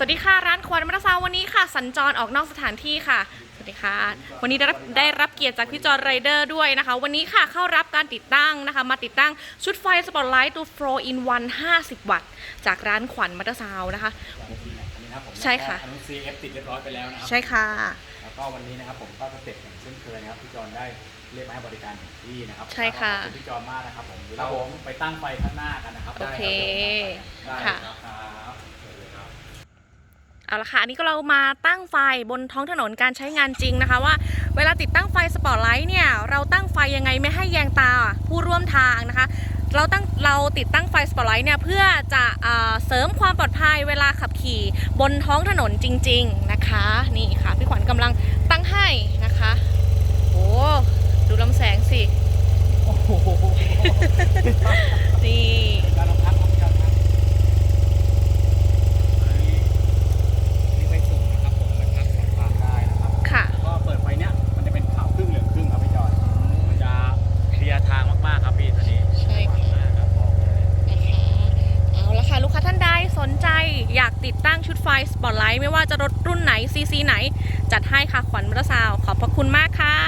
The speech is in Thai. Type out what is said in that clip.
สวัสดีค่ะร้านควันมัตซาววันนี้ค่ะ สัญจรออกนอกสถานที่ค่ะ สวัสดีค่ะ วันนี้ได้รับได้รับเกียรติจากพี่จอร์ไรเดอร์ด้วยนะคะ วันนี้ค่ะเข้ารับการติดตั้งนะคะ มาติดตั้งชุดไฟสปอตไลท์ตัว Pro in 1 50 วัตต์ จากร้านขวัญมัตซาวนะคะอันนี้นะครับผมใช่ค่ะ อนุ CF ติดเรียบร้อยไปแล้วนะครัใช่ค่ะ แล้วก็วันนี้นะครับผมก็สเต็ปอย่างเช่นเคยนะครับพี่จอนได้เรียกมาให้บริการถึงที่นะครับใช่ค่ะขอบคุณพี่จอนมากนะครับผมเดี๋ยวเราไปตั้งไฟข้างหน้ากันนะครับโอเค ได้ค่ะ ครับครับเชิญเลยครับ เอาละค่ะอันนี้ก็เรามาตั้งไฟบนท้องถนนการใช้งานจริงนะคะว่า เวลาติดตั้งไฟสปอตไลท์เนี่ยเราตั้งไฟยังไงไม่ให้แยงตาผู้ร่วมทางนะคะ เราตั้งเราติดตั้งไฟสปอตไลท์เนี่ยเพื่อจะเอ่อเสริมความปลอดภัยเวลาขับขี่บนท้องถนนจริง ๆนะคะ นี่ค่ะพี่ขวัญกำลังตั้งให้นะคะโอ้ดูลำแสงสิโอ้โหนี่ สนใจอยากติดตั้งชุดไฟสปอตไลท์ไม่ว่าจะรถรุ่นไหนซีซีไหน จัดให้ค่ะขวัญมรสาว ขอบพระคุณมากค่ะสวัสดีค่ะ